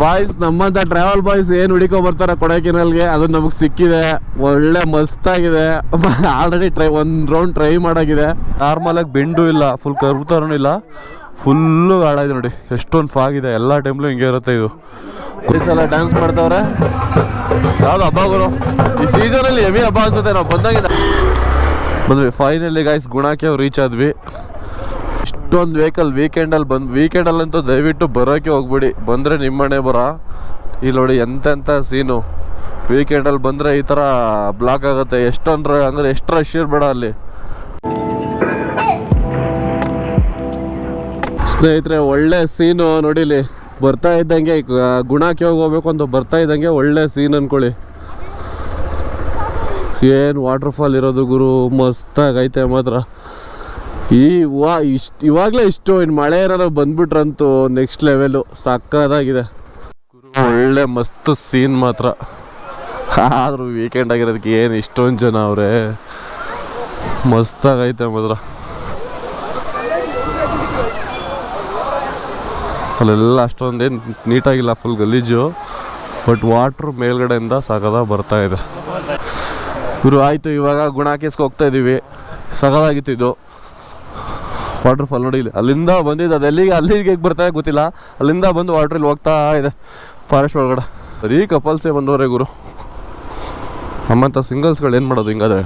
Boys ನಮ್ಮಂತ travel boys ಏನ್ ಹುಡುಕೋ ಬರ್ತಾರ ಕೊಡಕಿನಲ್ಗೆ ಅದು ನಮಗ್ ಸಿಕ್ಕಿದೆ. ಒಳ್ಳೆ ಮಸ್ತ್ ಆಗಿದೆ ಆಲ್ರೆಡಿ ಟ್ರೈ ಒಂದ್ ರೌಂಡ್ ಟ್ರೈ ಮಾಡಾಗಿದೆ. ನಾರ್ಮಲ್ ಆಗಿ ಬೆಂಡು ಇಲ್ಲ ಫುಲ್ ಕರ್ವ್ ತರನು ಇಲ್ಲ. ಫುಲ್ಲು ಹಾಡಾಗಿದೆ ಇದೆ ನೋಡಿ ಎಷ್ಟೊಂದು ಫಾಗಿದೆ ಎಲ್ಲ ಟೈಮ್ಲು ಹಿಂಗೆ ಇರುತ್ತೆ ಇದು. ಈ ಸಲ ಡ್ಯಾನ್ಸ್ ಮಾಡ್ತಾವ್ರೆ. ಯಾವ್ದು ಹಬ್ಬ ಗುರು? ಈ ಸೀಸನ್ ಅಲ್ಲಿ ಹೆವಿ ಹಬ್ಬ ಅನ್ಸುತ್ತೆ ನಾವು ಬಂದಾಗಿದ್ದ ಬಂದ್ವಿ. ಫೈನಲಿ ಗಾಯ್ಸ್ ಗುಣಕ್ಕೆ ರೀಚ್ ಆದ್ವಿ. ಇಷ್ಟೊಂದು ವೆಹಿಕಲ್ ವೀಕೆಂಡಲ್ಲಿ ಬಂದು ವೀಕೆಂಡಲ್ಲಂತೂ ದಯವಿಟ್ಟು ಬರೋಕ್ಕೆ ಹೋಗ್ಬಿಡಿ. ಬಂದರೆ ನಿಮ್ಮನೆ ಬರ. ಇಲ್ಲಿ ನೋಡಿ ಎಂತೆಂಥ ಸೀನು ವೀಕೆಂಡಲ್ಲಿ ಬಂದರೆ ಈ ಥರ ಬ್ಲಾಕ್ ಆಗುತ್ತೆ. ಎಷ್ಟೊಂದ್ರ ಅಂದರೆ ಎಷ್ಟು ರಶ್ ಇರಬೇಡ ಅಲ್ಲಿ. ಸ್ನೇಹಿತರೆ, ಒಳ್ಳೆ ಸೀನು ನೋಡಿಲಿ. ಬರ್ತಾ ಇದ್ದಂಗೆ ಗುಣಕ್ಕೆ ಹೋಗ್ಬೇಕು ಅಂತ ಬರ್ತಾ ಇದ್ದಂಗೆ ಒಳ್ಳೆ ಸೀನ್ ಅನ್ಕೊಳ್ಳಿ. ಏನು ವಾಟರ್ ಫಾಲ್ ಇರೋದು ಗುರು? ಮಸ್ತಾಗೈತೆ ಮಾತ್ರ. ಈ ಇಷ್ಟು ಇವಾಗಲೇ ಇಷ್ಟು ಇನ್ನು ಮಳೆ ಏನಾರು ಬಂದ್ಬಿಟ್ರಂತೂ ನೆಕ್ಸ್ಟ್ ಲೆವೆಲು ಸಕ್ಕದಾಗಿದೆ ಒಳ್ಳೆ ಮಸ್ತ್ ಸೀನ್ ಮಾತ್ರ. ಆದರೂ ವೀಕೆಂಡ್ ಆಗಿರೋದಕ್ಕೆ ಏನು ಇಷ್ಟೊಂದು ಜನ ಅವರೇ. ಮಸ್ತಾಗೈತೆ ಮಾತ್ರ. ಅಲ್ಲೆಲ್ಲ ಅಷ್ಟೊಂದೇನು ನೀಟಾಗಿಲ್ಲ ಫುಲ್ ಗಲೀಜು. ಬಟ್ ವಾಟ್ರ್ ಮೇಲ್ಗಡೆಯಿಂದ ಸಗದ ಬರ್ತಾ ಇದೆ. ಇವರು ಆಯಿತು, ಇವಾಗ ಗುಣ ಹಾಕಿಸ್ಕೊ ಹೋಗ್ತಾ ಇದ್ದೀವಿ ಸಗದಾಗಿತ್ತು ಇದು. ವಾಟರ್ ಫಾಲ್ ನೋಡಿ ಇಲ್ಲಿ. ಅಲ್ಲಿಂದ ಬಂದಿದ್ದು ಅದು ಎಲ್ಲಿಗೆ ಅಲ್ಲಿಗೆ ಹೇಗೆ ಬರ್ತಾ ಗೊತ್ತಿಲ್ಲ. ಅಲ್ಲಿಂದ ಬಂದು ವಾಟ್ರಲ್ಲಿ ಹೋಗ್ತಾ ಇದೆ. ಫಾರೆಸ್ಟ್ ಒಳಗಡೆ. ಬರೀ ಕಪಲ್ಸೇ ಬಂದವರೇ ಗುರು. ನಮ್ಮಂಥ ಸಿಂಗಲ್ಸ್ಗಳು ಏನು ಮಾಡೋದು ಹಿಂಗಾದ್ರೆ?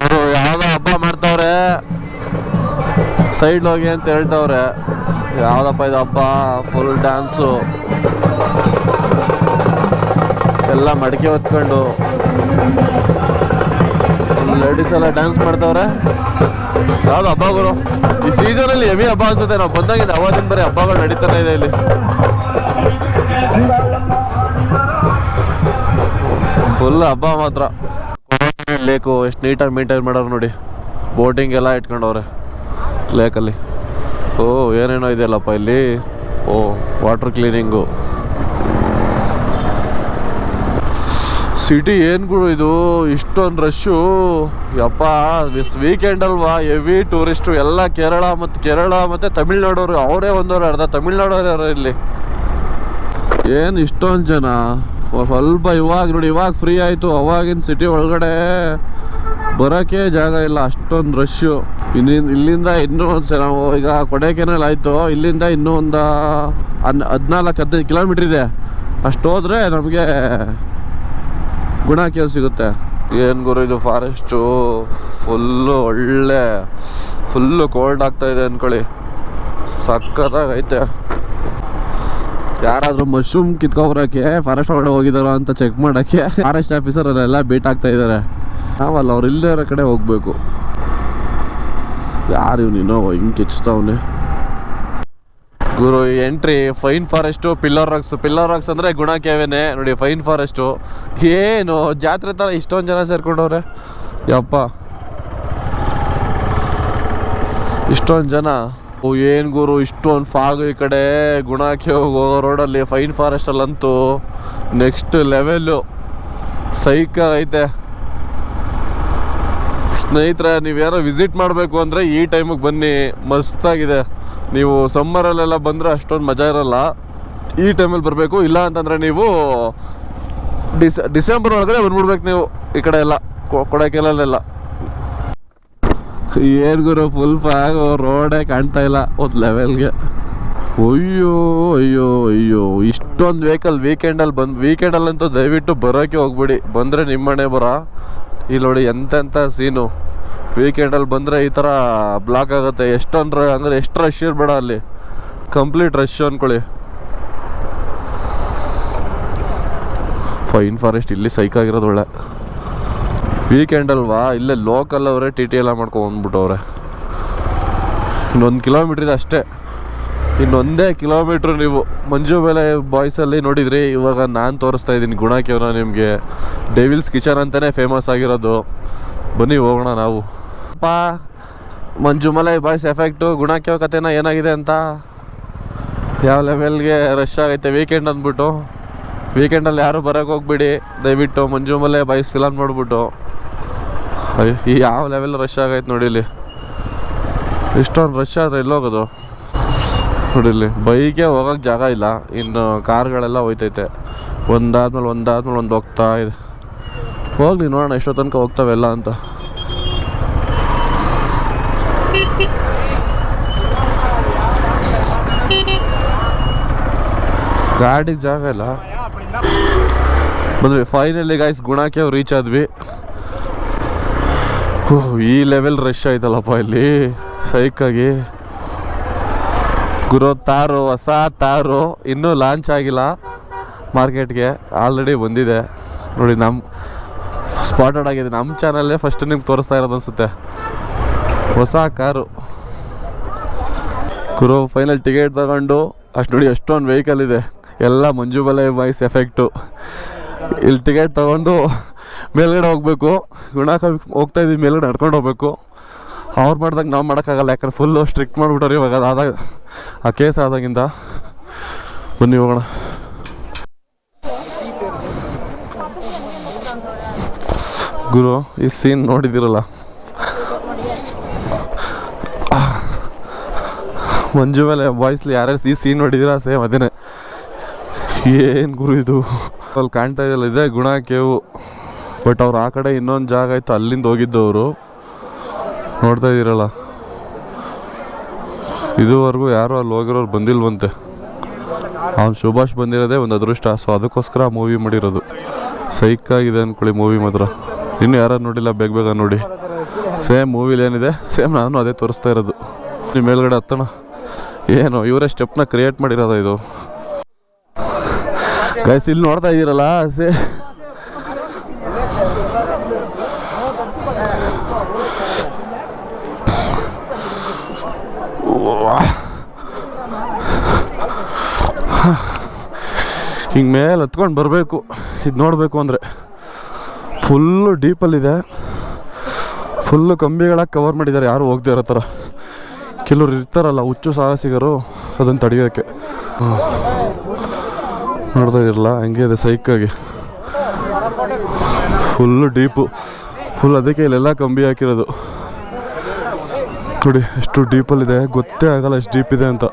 ಅವರು ಯಾವುದೋ ಹಬ್ಬ ಮಾಡ್ತಾವ್ರೆ. ಸೈಡ್ ಹೋಗಿ ಅಂತ ಹೇಳ್ತಾವ್ರೆ. ಯಾವುದಪ್ಪ ಇದು ಹಬ್ಬ? ಫುಲ್ ಡ್ಯಾನ್ಸು ಎಲ್ಲ ಮಡಿಕೆ ಹೊತ್ಕೊಂಡು. ಲೇಡೀಸ್ ಎಲ್ಲ ಡ್ಯಾನ್ಸ್ ಮಾಡ್ತಾವ್ರೆ. ಯಾವ್ದು ಹಬ್ಬ ಗುರು? ಈ ಸೀಸನ್ ಅಲ್ಲಿ ಹೆವಿ ಹಬ್ಬ ಅನ್ಸುತ್ತೆ. ನಾವು ಬಂದಾಗಿಂದ ಅವಾಗಿಂದ ಬರೀ ಹಬ್ಬಗಳು ನಡೀತಾನೆ ಇದೆ ಇಲ್ಲಿ. ಫುಲ್ ಹಬ್ಬ ಮಾತ್ರ. ಲೇಕು, ಎಷ್ಟು ನೀಟಾಗಿ ಮೇಂಟೈನ್ ಮಾಡೋರು ನೋಡಿ. ಬೋಟಿಂಗ್ ಎಲ್ಲ ಇಟ್ಕೊಂಡವ್ರೆ ಲೇಕಲ್ಲಿ. ಓ, ಏನೇನೋ ಇದೆಯಲ್ಲಪ್ಪ ಇಲ್ಲಿ? ಓ ವಾಟರ್ ಕ್ಲೀನಿಂಗು ಸಿಟಿ ಏನು ಗುರು ಇದು? ಇಷ್ಟೊಂದು ರಶ್ಶು ಯಪ್ಪ ವೀಕೆಂಡ್ ಅಲ್ವಾ? ಹೆವಿ ಟೂರಿಸ್ಟು ಎಲ್ಲ ಕೇರಳ ಮತ್ತು ಕೇರಳ ಮತ್ತು ತಮಿಳ್ನಾಡೋರು ಅವರೇ ಒಂದೋರು ಅರ್ಧ. ತಮಿಳ್ನಾಡೋರು ಇಲ್ಲಿ? ಏನು ಇಷ್ಟೊಂದು ಜನ? ಸ್ವಲ್ಪ ಇವಾಗ ನೋಡಿ, ಇವಾಗ ಫ್ರೀ ಆಯಿತು. ಅವಾಗಿನ ಸಿಟಿ ಒಳಗಡೆ ಬರೋಕ್ಕೆ ಜಾಗ ಇಲ್ಲ. ಅಷ್ಟೊಂದು ರಶ್ಶು ಇನ್ನಿಂದ ಇಲ್ಲಿಂದ ಇನ್ನೂ ಒಂದು ನಾವು ಈಗ ಕೊಡೈಕೆನಲ್ ಆಯಿತು. ಇಲ್ಲಿಂದ ಇನ್ನೂ ಒಂದು ಹನ್, ಹದಿನಾಲ್ಕು, ಹದಿನೈದು ಕಿಲೋಮೀಟ್ರ್ ಇದೆ. ಅಷ್ಟು ಹೋದ್ರೆ ನಮಗೆ ಗುಣ ಕೇವ್ ಸಿಗುತ್ತೆ. ಏನು ಗುರು ಇದು ಫಾರೆಸ್ಟು ಫುಲ್ಲು ಒಳ್ಳೆ ಫುಲ್ಲು ಕೋಲ್ಡ್ ಆಗ್ತಾ ಇದೆ ಅಂದ್ಕೊಳ್ಳಿ ಸಕ್ಕತ್ತಾಗೈತೆ ಯಾರಾದರೂ ಮಶ್ರೂಮ್ ಕಿತ್ಕೊಬರೋಕ್ಕೆ ಫಾರೆಸ್ಟ್ ಒಳಗಡೆ ಹೋಗಿದಾರೋ ಅಂತ ಚೆಕ್ ಮಾಡೋಕ್ಕೆ ಫಾರೆಸ್ಟ್ ಆಫೀಸರ್ ಅಲ್ಲೆಲ್ಲ ಬೀಟ್ ಆಗ್ತಾ ಇದ್ದಾರೆ ನಾವಲ್ಲ ಅವ್ರು ಇಲ್ಲೇ ಇರೋ ಕಡೆ ಹೋಗ್ಬೇಕು. ಯಾರು ಇವನಿನ್ನೋ ಹಿಂಗೆ ಕಿಚ್ತಾವನೆ ಗುರು entry pine forest pillar rocks pillar rocks ಅಂದರೆ ಗುಣ ಕೇವೇನೆ. ನೋಡಿ ಫೈನ್ ಫಾರೆಸ್ಟು ಏನು? ಜಾತ್ರೆ ಥರ ಇಷ್ಟೊಂದು ಜನ ಸೇರ್ಕೊಂಡವ್ರೆ. ಯಪ್ಪ. ಇಷ್ಟೊಂದು ಜನ. ಓ, ಏನು ಗುರು? ಇಷ್ಟೊಂದು ಫಾಗು ಈ ಕಡೆ. ಗುಣಕ್ಕೆ ಹೋಗೋ ರೋಡಲ್ಲಿ ಫೈನ್ ಫಾರೆಸ್ಟಲ್ಲಂತೂ ನೆಕ್ಸ್ಟ್ ಲೆವೆಲ್ಲು ಸೈಕ ಐತೆ ಸ್ನೇಹಿತರೆ, ನೀವ್ಯಾರೋ ವಿಸಿಟ್ ಮಾಡಬೇಕು ಅಂದರೆ ಈ ಟೈಮಿಗೆ ಬನ್ನಿ. ಮಸ್ತಾಗಿದೆ ನೀವು ಸಮ್ಮರಲ್ಲೆಲ್ಲ ಬಂದರೆ ಅಷ್ಟೊಂದು ಮಜಾ ಇರಲ್ಲ. ಈ ಟೈಮಲ್ಲಿ ಬರಬೇಕು. ಇಲ್ಲ ಅಂತಂದರೆ ನೀವು ಡಿಸ್, ಡಿಸೆಂಬರ್ ಒಳಗಡೆ ಬಂದ್ಬಿಡ್ಬೇಕು ನೀವು ಈ ಕಡೆ ಎಲ್ಲ, ಕೊ- ಕೊಡೈಕೆನಲ್ಲೆಲ್ಲ ಏನು ಗುರು ಫುಲ್ ಫ್ಯಾಗ್ ರೋಡೇ ಕಾಣ್ತಾ ಇಲ್ಲ ಒಂದು ಲೆವೆಲ್ಗೆ ಅಯ್ಯೋ ಅಯ್ಯೋ ಅಯ್ಯೋ, ಇಷ್ಟೊಂದು ವೆಹಿಕಲ್ ವೀಕೆಂಡಲ್ಲಿ ಬಂದು ವೀಕೆಂಡಲ್ಲಂತೂ ದಯವಿಟ್ಟು ಬರೋಕ್ಕೆ ಹೋಗ್ಬಿಡಿ. ಬಂದರೆ ನಿಮ್ಮನೆ ಬರ. ಇಲ್ಲಿ ನೋಡಿ ಎಂತೆಂಥ ಸೀನು ವೀಕೆಂಡಲ್ಲಿ ಬಂದರೆ ಈ ಥರ ಬ್ಲಾಕ್ ಆಗುತ್ತೆ. ಎಷ್ಟೊಂದು ಅಂದರೆ ಎಷ್ಟು ರಶ್ ಇರಬೇಡ ಅಲ್ಲಿ. ಕಂಪ್ಲೀಟ್ ರಶ್ ಅಂದ್ಕೊಳ್ಳಿ ಫೈನ್ ಫಾರೆಸ್ಟ್ ಇಲ್ಲಿ ಸೈಕ್ ಆಗಿರೋದು ಒಳ್ಳೆ. ವೀಕೆಂಡ್ ಅಲ್ವಾ? ಇಲ್ಲೇ ಲೋಕಲ್ ಅವರೇ ಟಿ ಟಿ ಎಲ್ಲ ಮಾಡ್ಕೊಂಬಂದ್ಬಿಟ್ಟವ್ರೆ ಇನ್ನೊಂದು ಕಿಲೋಮೀಟ್ರಿದೆ ಅಷ್ಟೇ. ಇನ್ನೊಂದೇ ಕಿಲೋಮೀಟ್ರ್ ನೀವು. ಮಂಜು ಬೆಲೆ ಬಾಯ್ಸಲ್ಲಿ ನೋಡಿದ್ರಿ? ಇವಾಗ ನಾನು ತೋರಿಸ್ತಾ ಇದ್ದೀನಿ ಗುಣಕ್ಯವನ ನಿಮಗೆ. ಡೇವಿಲ್ಸ್ ಕಿಚನ್ ಅಂತಲೇ ಫೇಮಸ್ ಆಗಿರೋದು. ಬನ್ನಿ ಹೋಗೋಣ ನಾವು. ಅಪ್ಪ ಮಂಜುಮಲೈ ಬಾಯ್ಸ್ ಎಫೆಕ್ಟು ಗುಣಕ್ಯವ ಕಥೆನ ಏನಾಗಿದೆ ಅಂತ. ಯಾವ ಲೆವೆಲ್ಗೆ ರಶ್ ಆಗೈತೆ ವೀಕೆಂಡ್ ಅಂದ್ಬಿಟ್ಟು. ವೀಕೆಂಡಲ್ಲಿ ಯಾರು ಬರೋಕ್ಕೆ ಹೋಗ್ಬಿಡಿ. ದಯವಿಟ್ಟು ಮಂಜುಮಲೈ ಬಾಯ್ಸ್ ಫಿಲಮ್ ನೋಡ್ಬಿಟ್ಟು ಈ ಯಾವ ಲೆವೆಲ್ ರಶ್ ಆಗೈತೆ ನೋಡಿ ಇಲ್ಲಿ. ಇಷ್ಟೊಂದು ರಶ್ ಆದರೆ ಎಲ್ಲೋಗೋದು ನೋಡಿ ಇಲ್ಲಿ ಬೈಕೆ ಹೋಗೋಕ್ಕೆ ಜಾಗ ಇಲ್ಲ. ಇನ್ನು ಕಾರ್ಗಳೆಲ್ಲ ಹೋಯ್ತೈತೆ. ಒಂದಾದ್ಮೇಲೆ ಒಂದಾದ್ಮೇಲೆ ಒಂದು ಹೋಗ್ತಾ ಇದೆ. ಹೋಗ್ಲಿ, ನೋಡೋಣ ಎಷ್ಟೋ ತನಕ ಹೋಗ್ತಾವೆಲ್ಲ ಅಂತ. ಗಾಡಿಗೆ ಜಾಗ ಇಲ್ಲ. ಬಂದ್ವಿ. ಫೈನಲಿ ಗಾಯ್ಸ್ ಗುಣಕ್ಕೆ ರೀಚ್ ಆದ್ವಿ. ಈ ಲೆವೆಲ್ ರಶ್ ಆಯ್ತಲ್ಲಪ್ಪ ಇಲ್ಲಿ. ಸೈಕಾಗಿ ಗುರು, ತಾರು, ಹೊಸ ತಾರು, ಇನ್ನೂ ಲಾಂಚ್ ಆಗಿಲ್ಲ. ಮಾರ್ಕೆಟ್ಗೆ ಆಲ್ರೆಡಿ ಬಂದಿದೆ. ನೋಡಿ ನಮ್ಮ ಸ್ಪಾಟೆಡ್ ಆಗಿದೆ. ನಮ್ಮ ಚಾನಲ್ಲೇ ಫಸ್ಟ್ ನಿಮ್ಗೆ ತೋರಿಸ್ತಾ ಇರೋದು ಅನಿಸುತ್ತೆ. ಹೊಸ ಕಾರು. ಗುರು ಫೈನಲ್ ಟಿಕೆಟ್ ತಗೊಂಡು ಅಷ್ಟು ನೋಡಿ ಎಷ್ಟೊಂದು ವೆಹಿಕಲ್ ಇದೆ. ಎಲ್ಲ ಮಂಜು ಬಲೆ ವಾಯ್ಸ್ ಎಫೆಕ್ಟು ಇಲ್ಲಿ ಟಿಕೆಟ್ ತಗೊಂಡು ಮೇಲ್ಗಡೆ ಹೋಗ್ಬೇಕು. ಗುಣಾಕ ಹೋಗ್ತಾ ಇದ್ದೀವಿ, ಮೇಲ್ಗಡೆ ನಡ್ಕೊಂಡು ಹೋಗ್ಬೇಕು. ಅವ್ರು ಮಾಡ್ದಾಗ ನಾವು ಮಾಡೋಕ್ಕಾಗಲ್ಲ, ಯಾಕಂದ್ರೆ ಫುಲ್ಲು ಸ್ಟ್ರಿಕ್ಟ್ ಮಾಡಿಬಿಟ್ಟಾರೆ ಇವಾಗ. ಅದಾದಾಗ ಆ ಕೇಸ್ ಆದಾಗಿಂದ ಬನ್ನಿ ಹೋಗೋಣ. ಗುರು, ಈ ಸೀನ್ ನೋಡಿದಿರಲ್ಲ. ಮಂಜು ಮೇಲೆ ವಾಯ್ಸ್ಲಿ ಯಾರ್ಯಾರು ಈ ಸೀನ್ ನೋಡಿದಿರ ಸೇಮ್ ಅದೇನೆ. ಏನು ಗುರು ಇದು? ಅಲ್ಲಿ ಕಾಣ್ತಾ ಇದೆಯಲ್ಲ, ಇದೆ ಗುಣ ಕೇವು. ಬಟ್ ಅವ್ರು ಆ ಕಡೆ ಇನ್ನೊಂದು ಜಾಗ ಇತ್ತು ಅಲ್ಲಿಂದ ಹೋಗಿದ್ದು ಅವರು ನೋಡ್ತಾ ಇದ್ದೀರಲ್ಲ ಇದುವರೆಗೂ ಯಾರು ಅಲ್ಲಿ ಹೋಗಿರೋರು ಬಂದಿಲ್ವಂತೆ. ಅವ್ನು ಸುಭಾಷ್ ಬಂದಿರೋದೇ ಒಂದು ಅದೃಷ್ಟ ಸೊ ಅದಕ್ಕೋಸ್ಕರ ಮೂವಿ ಮಾಡಿರೋದು. ಸೈಕ್ ಆಗಿದೆ ಅಂದ್ಕೊಳ್ಳಿ ಮೂವಿ ಮಾತ್ರ. ಇನ್ನು ಯಾರು ನೋಡಿಲ್ಲ, ಬೇಗ ಬೇಗ ನೋಡಿ. ಸೇಮ್ ಮೂವಿಲಿ ಏನಿದೆ ಸೇಮ್ ನಾನು ಅದೇ ತೋರಿಸ್ತಾ ಇರೋದು. ನಿಮ್ಮ ಮೇಲ್ಗಡೆ ಹತ್ತಣ. ಏನು, ಇವರೇ ಸ್ಟೆಪ್ನ ಕ್ರಿಯೇಟ್ ಮಾಡಿರೋದ ಇದು. ಗೈಸ್ ಇಲ್ಲಿ ನೋಡ್ತಾ ಇದ್ದೀರಲ್ಲ, ಸೇ ಹಿಂಗೆ ಮೇಲೆ ಹತ್ಕೊಂಡು ಬರಬೇಕು. ಇದು ನೋಡಬೇಕು ಅಂದರೆ ಫುಲ್ಲು ಡೀಪಲ್ಲಿದೆ ಫುಲ್ಲು ಕಂಬಿಗಳಾಗಿ ಕವರ್ ಮಾಡಿದ್ದಾರೆ. ಯಾರು ಹೋಗದೆ ಇರೋ ಥರ ಕೆಲವ್ರು ಇರ್ತಾರಲ್ಲ, ಹುಚ್ಚು ಸಾಹಸಿಗರು ಅದನ್ನು ತಡೆಯೋಕ್ಕೆ ನೋಡ್ತಾ ಇರಲ್ಲ ಹಂಗೆ ಇದೆ ಸೈಕಾಗಿ ಫುಲ್ಲು ಡೀಪು ಫುಲ್ ಅದಕ್ಕೆ ಇಲ್ಲೆಲ್ಲ ಕಂಬಿ ಹಾಕಿರೋದು. ನೋಡಿ, ಎಷ್ಟು ಡೀಪಲ್ಲಿದೆ ಗೊತ್ತೇ ಆಗಲ್ಲ ಎಷ್ಟು ಡೀಪ್ ಇದೆ ಅಂತ.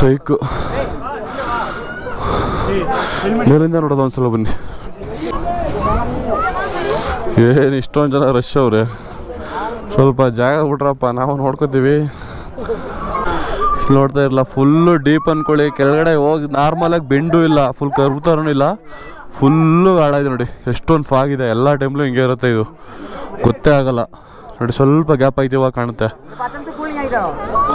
ಸೈಕು ಮೇಲಿಂದ ನೋಡೋದು ಒಂದ್ಸಲ ಬನ್ನಿ. ಏನು ಇಷ್ಟೊಂದು ಜನ ರಶ್ ಅವ್ರೆ. ಸ್ವಲ್ಪ ಜಾಗ ಬಿಟ್ರಪ್ಪ, ನಾವು ನೋಡ್ಕೋತೀವಿ. ನೋಡ್ತಾ ಇರಲ್ಲ ಫುಲ್ಲು ಡೀಪ್ ಅನ್ಕೊಳ್ಳಿ. ಕೆಳಗಡೆ ಹೋಗಿ ನಾರ್ಮಲಾಗಿ ಬೆಂಡು ಇಲ್ಲ ಫುಲ್ ಕರ್ವ್ ಥರನೂ ಇಲ್ಲ. ಫುಲ್ಲು ಹಾಳಾಗಿದೆ ನೋಡಿ, ಎಷ್ಟೊಂದು ಫಾಗಿದೆ ಎಲ್ಲ ಟೈಮ್ಲೂ ಹಿಂಗೆ ಇರುತ್ತೆ ಇದು. ಗೊತ್ತೇ ಆಗಲ್ಲ. ನೋಡಿ, ಸ್ವಲ್ಪ ಗ್ಯಾಪ್ ಇವಾಗ ಕಾಣುತ್ತೆ.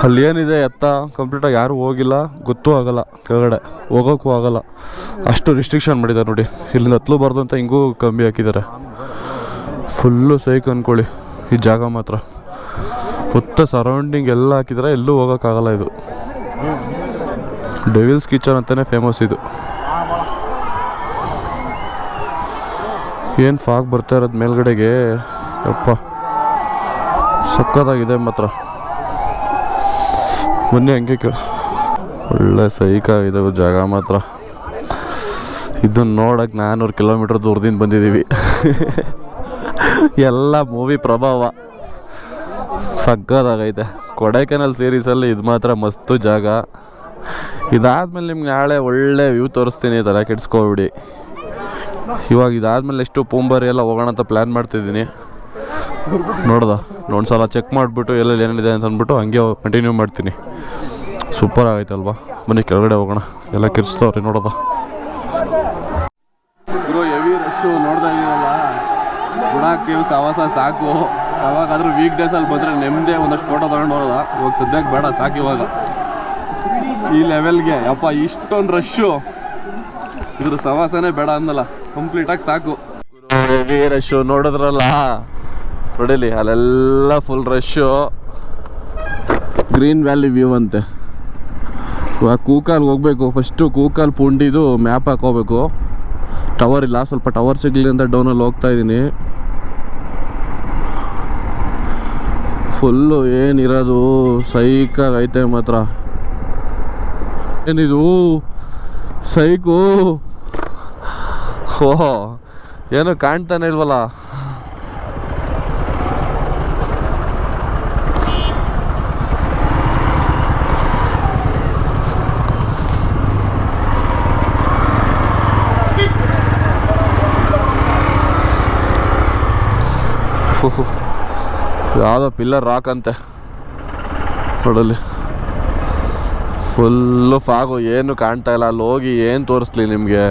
ಅಲ್ಲಿ ಏನಿದೆ, ಎತ್ತ? ಕಂಪ್ಲೀಟಾಗಿ ಯಾರೂ ಹೋಗಿಲ್ಲ. ಗೊತ್ತೂ ಆಗಲ್ಲ, ಕೆಳಗಡೆ ಹೋಗೋಕ್ಕೂ ಆಗಲ್ಲ. ಅಷ್ಟು ರಿಸ್ಟ್ರಿಕ್ಷನ್ ಮಾಡಿದ್ದಾರೆ ನೋಡಿ. ಇಲ್ಲಿಂದ ಹತ್ಲೂಬಾರ್ದು ಅಂತ ಹಿಂಗೂ ಕಮ್ಮಿ ಹಾಕಿದ್ದಾರೆ. ಫುಲ್ಲು ಸೈಕ್ ಅನ್ಕೊಳ್ಳಿ. ಈ ಜಾಗ ಮಾತ್ರ. ಸುತ್ತ ಸರೌಂಡಿಂಗ್ ಎಲ್ಲ ಹಾಕಿದ್ರೆ ಎಲ್ಲೂ ಹೋಗೋಕ್ಕಾಗಲ್ಲ ಇದು. ಡೆವಿಲ್ಸ್ ಕಿಚನ್ ಅಂತಲೇ ಫೇಮಸ್ ಇದು. ಏನು ಫಾಗ್ ಬರ್ತಾ ಇರೋದು ಮೇಲ್ಗಡೆಗೆ? ಅಪ್ಪ ಸಕ್ಕತ್ತಾಗಿದೆ ಮಾತ್ರ. ಮೊನ್ನೆ ಹಂಗೆ ಕೇಳ. ಒಳ್ಳೆ ಸೈಕ ಇದೆ ಜಾಗ ಮಾತ್ರ. ಇದನ್ನ ನೋಡಕ್ಕೆ ನಾನ್ನೂರು ಕಿಲೋಮೀಟ್ರ್ ದೂರದಿಂದ ಬಂದಿದ್ದೀವಿ. ಎಲ್ಲ ಮೂವಿ ಪ್ರಭಾವ. ಸಗ್ಗದಾಗೈತೆ. ಕೊಡೈಕೆನಲ್ ಸೀರೀಸಲ್ಲಿ ಇದು ಮಾತ್ರ ಮಸ್ತು ಜಾಗ. ಇದಾದ್ಮೇಲೆ ನಿಮ್ಗೆ ನಾಳೆ ಒಳ್ಳೆ ವ್ಯೂ ತೋರಿಸ್ತೀನಿ ತಲೆ ಕೆಡ್ಸ್ಕೊಬಿಡಿ. ಇವಾಗ ಇದಾದ್ಮೇಲೆ ಎಷ್ಟು ಪೂಂಬರಿ ಎಲ್ಲ ಹೋಗೋಣ ಅಂತ ಪ್ಲ್ಯಾನ್ ಮಾಡ್ತಿದ್ದೀನಿ. ನೋಡ್ದ ಒಂದ್ಸಲ ಚೆಕ್ ಮಾಡಿಬಿಟ್ಟು ಎಲ್ಲೆಲ್ಲಿ ಏನಿದೆ ಅಂತ ಅಂದ್ಬಿಟ್ಟು ಹಂಗೆ ಕಂಟಿನ್ಯೂ ಮಾಡ್ತೀನಿ. ಸೂಪರ್ ಆಗೈತಲ್ವಾ? ಬನ್ನಿ ಕೆಳಗಡೆ ಹೋಗೋಣ. ಎಲ್ಲ ಕಿರ್ಸ್ತವ್ರಿ ನೋಡೋದ ಗುರು ಹೆವಿ ರಶ್ಶು ನೋಡ್ತಾ ಇದೀರಲ್ಲ ಗುಣಕ್ಕೆ ಸವಾಸ ಸಾಕು. ಯಾವಾಗಾದ್ರೂ ವೀಕ್ ಡೇಸಲ್ಲಿ ಬಂದರೆ ನೆಮ್ಮದಿ ಒಂದಷ್ಟು ಫೋಟೋ ತಗೊಂಡು ಹೋಗೋದ ಇವಾಗ ಸದ್ಯಕ್ಕೆ ಬೇಡ, ಸಾಕು ಇವಾಗ. ಈ ಲೆವೆಲ್ಗೆ ಯಪ್ಪ, ಇಷ್ಟೊಂದು ರಶ್ಶು ಇದ್ರ ಸವಾಸನೇ ಬೇಡ ಅಂದಲ್ಲ ಕಂಪ್ಲೀಟಾಗಿ ಸಾಕು. ಹೆವಿ ರಶ್ಶು ನೋಡಿದ್ರಲ್ಲ? ನೋಡಿಲಿ, ಅಲ್ಲೆಲ್ಲ full rush green valley view ಅಂತೆ. ಇವಾಗ ಕೂಕಾಲ್ ಹೋಗ್ಬೇಕು ಫಸ್ಟು ಕೂಕಾಲ್ ಪುಂಡಿದು ಮ್ಯಾಪ್ ಹಾಕೋಬೇಕು ಟವರ್ ಇಲ್ಲ, ಸ್ವಲ್ಪ ಟವರ್ ಸಿಗ್ಲಿ ಅಂತ ಡೌನಲ್ಲಿ ಹೋಗ್ತಾ ಇದ್ದೀನಿ ಫುಲ್ಲು ಏನಿರೋದು ಸೈಕಾಗೈತೆ ಮಾತ್ರ. ಏನಿದು? ಸೈಕು? ಓಹೋ ಏನು ಕಾಣ್ತಾನೆ ಇಲ್ವಲ್ಲ? ಓಹೋ ಯಾವುದೋ ಪಿಲ್ಲರ್ ರಾಕ್ ಅಂತೆ. ನೋಡಲ್ಲಿ. ಫುಲ್ಲು ಫಾಗು ಏನು ಕಾಣ್ತಾ ಇಲ್ಲ. ಅಲ್ಲಿ ಹೋಗಿ ಏನು ತೋರಿಸ್ಲಿ ನಿಮಗೆ?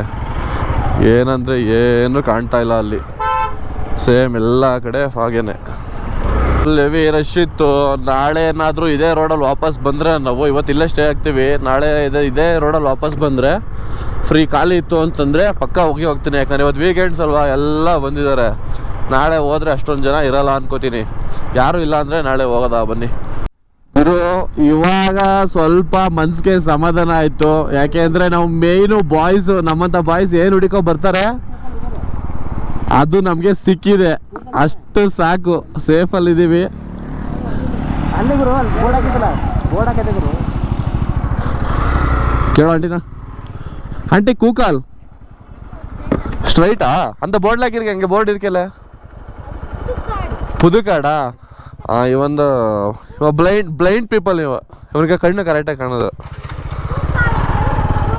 ಏನಂದರೆ ಏನು ಕಾಣ್ತಾ ಇಲ್ಲ ಅಲ್ಲಿ. ಸೇಮ್ ಎಲ್ಲ ಕಡೆ ಫಾಗೇನೆ ಹೆವಿ ರಶ್ ಇತ್ತು. ನಾಳೆ ಏನಾದರೂ ಇದೇ ರೋಡಲ್ಲಿ ವಾಪಸ್ ಬಂದರೆ ನಾವು ಇವತ್ತು ಇಲ್ಲೇ ಸ್ಟೇ ಆಗ್ತೀವಿ. ನಾಳೆ ಇದೇ ಇದೇ ರೋಡಲ್ಲಿ ವಾಪಸ್ ಬಂದರೆ ಫ್ರೀ ಖಾಲಿ ಇತ್ತು ಅಂತಂದರೆ ಪಕ್ಕ ಹೋಗಿ ಹೋಗ್ತೀನಿ. ಯಾಕಂದರೆ ಇವತ್ತು ವೀಕೆಂಡ್ಸ್ ಅಲ್ವಾ? ಎಲ್ಲ ಬಂದಿದ್ದಾರೆ. ನಾಳೆ ಹೋದರೆ ಅಷ್ಟೊಂದು ಜನ ಇರಲ್ಲ ಅನ್ಕೋತೀನಿ. ಯಾರೂ ಇಲ್ಲ ಅಂದರೆ ನಾಳೆ ಹೋಗೋದಾ? ಬನ್ನಿ. ಇವಾಗ ಸ್ವಲ್ಪ ಮನ್ಸಿಗೆ ಸಮಾಧಾನ ಆಯ್ತು. ಯಾಕೆ ಅಂದ್ರೆ ನಾವು ಮೇಯ್ನು ಬಾಯ್ಸ್ ನಮ್ಮಂತ ಬಾಯ್ಸ್ ಏನ್ ಹುಡುಕೋ ಬರ್ತಾರೆ? ಅದು ನಮ್ಗೆ ಸಿಕ್ಕಿದೆ. ಅಷ್ಟು ಸಾಕು. ಸೇಫ್ ಅಲ್ಲಿ ಇದೀವಿ. ಕೇಳೋ ಆಂಟಿನ ಆಂಟಿ ಕೂಕಾಲ್. ಸ್ಟ್ರೈಟಾ ಅಂತ ಬೋರ್ಡ್ ಹಾಕಿರ್ಗೆ ಹಂಗೆ ಬೋರ್ಡ್ ಇರ್ಕೆಲ್ಲ ಪುದುಕಾಡಾ. ಇವೊಂದು ಇವ ಬ್ಲೈಂಡ್ ಬ್ಲೈಂಡ್ ಪೀಪಲ್ ಇವ. ಇವ್ರಿಗೆ ಕಣ್ಣು ಕರೆಕ್ಟಾಗಿ ಕಾಣೋದು.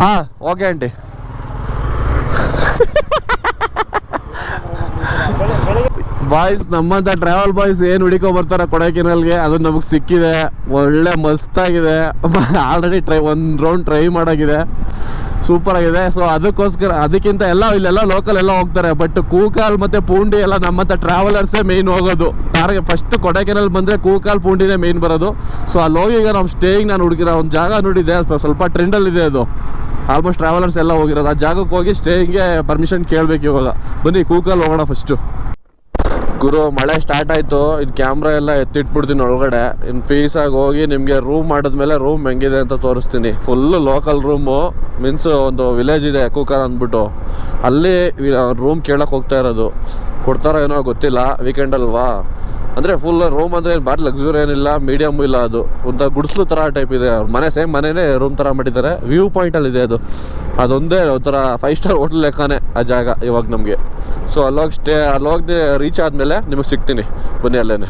ಹಾಂ ಓಕೆ ಆಂಟಿ ಬಾಯ್ಸ್ ನಮ್ಮಂತ ಟ್ರಾವೆಲ್ ಬಾಯ್ಸ್ ಏನು ಹುಡುಕೋ ಬರ್ತಾರೆ ಕೊಡೈಕೆನಲ್ಗೆ ಅದು ನಮಗೆ ಸಿಕ್ಕಿದೆ. ಒಳ್ಳೆ ಮಸ್ತಾಗಿದೆ. ಆಲ್ರೆಡಿ ಟ್ರೈ ಒಂದು ರೌಂಡ್ ಟ್ರೈ ಮಾಡೋಗಿದೆ. ಸೂಪರ್ ಆಗಿದೆ. ಸೊ ಅದಕ್ಕೋಸ್ಕರ, ಅದಕ್ಕಿಂತ ಎಲ್ಲ ಇಲ್ಲೆಲ್ಲ ಲೋಕಲ್ ಎಲ್ಲ ಹೋಗ್ತಾರೆ. ಬಟ್ ಕೂಕಾಲ್ ಮತ್ತೆ ಪೂಂಡಿ ಎಲ್ಲ ನಮ್ಮಂತ ಟ್ರಾವೆಲರ್ಸೇ ಮೇಯ್ನ್ ಹೋಗೋದು. ಟಾರ್ಗೆ ಫಸ್ಟ್ ಕೊಡೈಕೆನಲ್ ಬಂದರೆ ಕೂಕಾಲ್ ಪೂಂಡಿನೇ ಮೇಯ್ನ್ ಬರೋದು. ಸೊ ಅಲ್ಲಿ ಹೋಗಿ ಈಗ ನಾವು ಸ್ಟೇಯಿಂಗ್ ನಾನು ಹುಡುಗಿರೋ, ಒಂದು ಜಾಗ ನೋಡಿದ್ದೆ. ಸ್ವಲ್ಪ ಟ್ರೆಂಡಲ್ಲಿದೆ ಅದು. ಆಲ್ಮೋಸ್ಟ್ ಟ್ರಾವೆಲರ್ಸ್ ಎಲ್ಲ ಹೋಗಿರೋದು. ಆ ಜಾಗಕ್ಕೆ ಹೋಗಿ ಸ್ಟೇಯಿಂಗ್ಗೆ ಪರ್ಮಿಷನ್ ಕೇಳಬೇಕು ಇವಾಗ. ಬನ್ನಿ ಕೂಕಲ್ ಹೋಗೋಣ ಫಸ್ಟು ಗುರು, ಮಳೆ ಸ್ಟಾರ್ಟ್ ಆಯಿತು. ಇದು ಕ್ಯಾಮ್ರಾ ಎಲ್ಲ ಎತ್ತಿಟ್ಬಿಡ್ತೀನಿ ಒಳಗಡೆ. ಇನ್ನು ಫೀಸಾಗಿ ಹೋಗಿ ನಿಮಗೆ ರೂಮ್ ಮಾಡಿದ್ಮೇಲೆ ರೂಮ್ ಹೆಂಗಿದೆ ಅಂತ ತೋರಿಸ್ತೀನಿ. ಫುಲ್ಲು ಲೋಕಲ್ ರೂಮು ಮೀನ್ಸ್ ಒಂದು ವಿಲೇಜ್ ಇದೆ ಕೂಕರ್ ಅಂದ್ಬಿಟ್ಟು. ಅಲ್ಲಿ ರೂಮ್ ಕೇಳೋಕೆ ಹೋಗ್ತಾ ಇರೋದು. ಕೊಡ್ತಾರೋ ಏನೋ ಗೊತ್ತಿಲ್ಲ. ವೀಕೆಂಡ್ ಅಲ್ವಾ? ಅಂದರೆ ಫುಲ್ ರೂಮ್ ಅಂದರೆ ಭಾರಿ ಲಕ್ಸುರಿ ಏನಿಲ್ಲ ಮೀಡಿಯಮ್ ಇಲ್ಲ ಅದು. ಒಂಥರ ಗುಡಿಸ್ಲು ಥರ ಟೈಪ್ ಇದೆ. ಅವ್ರ ಮನೆ ಸೇಮ್ ಮನೆನೇ ರೂಮ್ ಥರ ಮಾಡಿದ್ದಾರೆ. ವ್ಯೂ ಪಾಯಿಂಟಲ್ಲಿ ಇದೆ ಅದು. ಅದೊಂದೇ ಒಂಥರ ಫೈವ್ ಸ್ಟಾರ್ ಹೋಟ್ಲ್ ಲೆಕ್ಕನೇ ಆ ಜಾಗ ಇವಾಗ ನಮಗೆ. ಸೊ ಅಲ್ಲೋಗಿ ಸ್ಟೇ ಅಲ್ಲೋಗಿ ರೀಚ್ ಆದಮೇಲೆ ನಿಮಗೆ ಸಿಗ್ತೀನಿ. ಬನ್ನಿ ಅಲ್ಲೇನೆ.